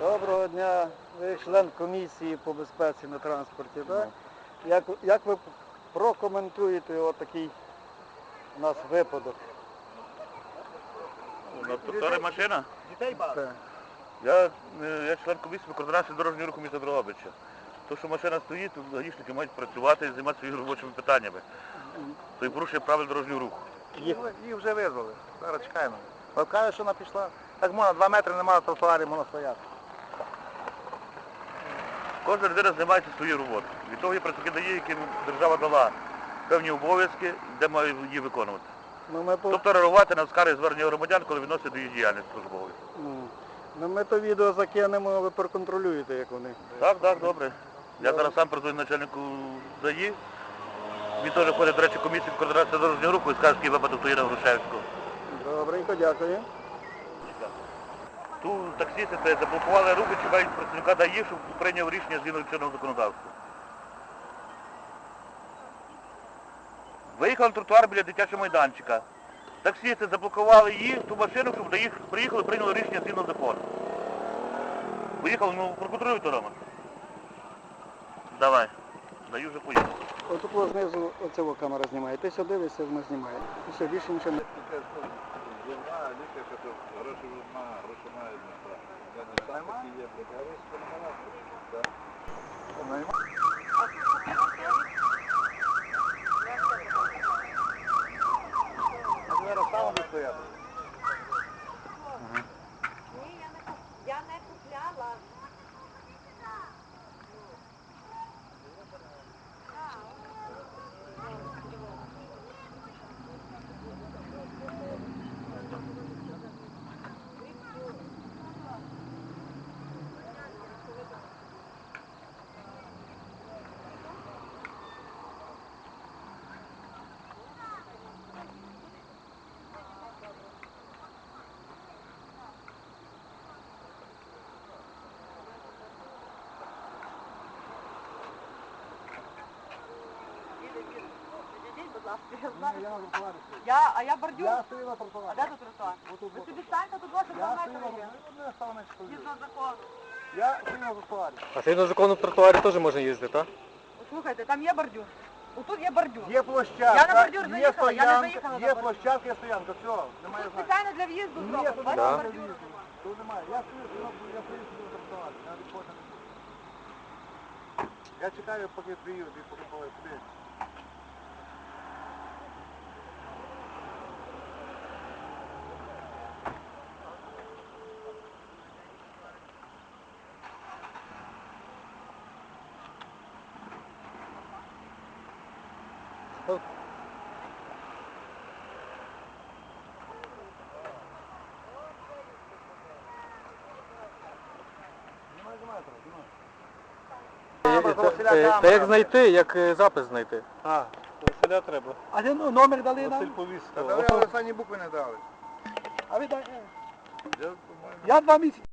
Доброго дня. Ви член комісії по безпеці на транспорті, так? Як, як ви прокоментуєте отакий у нас випадок? На тротуарі машина. Дітей багато. Я, е, я член комісії по координації дорожнього руху міста Дрогобича. То, що машина стоїть, то гаїшники мають працювати і займатися своїми робочими питаннями. То і порушує правил дорожнього руху. Їх, їх вже визвали. Зараз чекаємо. От каже, що вона пішла. Так можна, два метри немає тротуарі, можна стояти. Кожна людина займається своєю роботою. Від того є працівники дає, яким держава дала певні обов'язки, де має її виконувати. Ну ми, по... Тобто реагувати на скарги звернення громадян, коли відносять до їх діяльності службової. ну, ну, ми то відео закинемо, ви проконтролюєте, як вони. Так, так, добре. Я зараз сам передаю начальнику ДАІ. Він теж входить, до речі, в комісію координації дорожнього руху і скаже, який випадок то є на Грушевського. Добренько, дякую. Тут таксисти це заблокували руки, чекають працівника ДАІ, щоб прийняв рішення згідно чинного законодавства. Виїхали на тротуар біля дитячого майданчика. Таксисти заблокували її, ту машину, щоб до їх приїхали, прийняли рішення згідно закону. Виїхали, ну проконтролюй то, Роман. Давай. Даю вже поїхав. От тут знизу оцього камера знімає. Ти сюди дивишся, вона знімає. І все, більше нічого не. Ні, я знаю. Я, а я бордюр. Я стою на А тротуарі. де тут тротуар? Отут, Ви отут. собі станьте тут ваші Я два стою на метри є. тротуарі. Стою на тротуарі. Згідно закону. Я стою на тротуарі. А згідно закону в тротуарі теж можна їздити, так? От Слухайте, там є бордюр. Отут є бордюр. Є площадка, Я на бордюр є заїхала, я не стоянка, заїхала на Є бордюр. площадка, є стоянка, все, немає Тут значення. спеціально для в'їзду Ні, зроблено. тут Бачите, Да. немає бордюру в'їзду. немає. Тут немає. Я стою, на- я стою собі на тротуарі. Я відходжу. Я чекаю, поки приїдуть, поки поїдуть. Куди? Та як знайти, як е, запис знайти? А, Василя треба. А де ну, номер дали Василь нам? повіз. Та Але дали, останні букви не дали. А ви по-моєму, Я два місяці.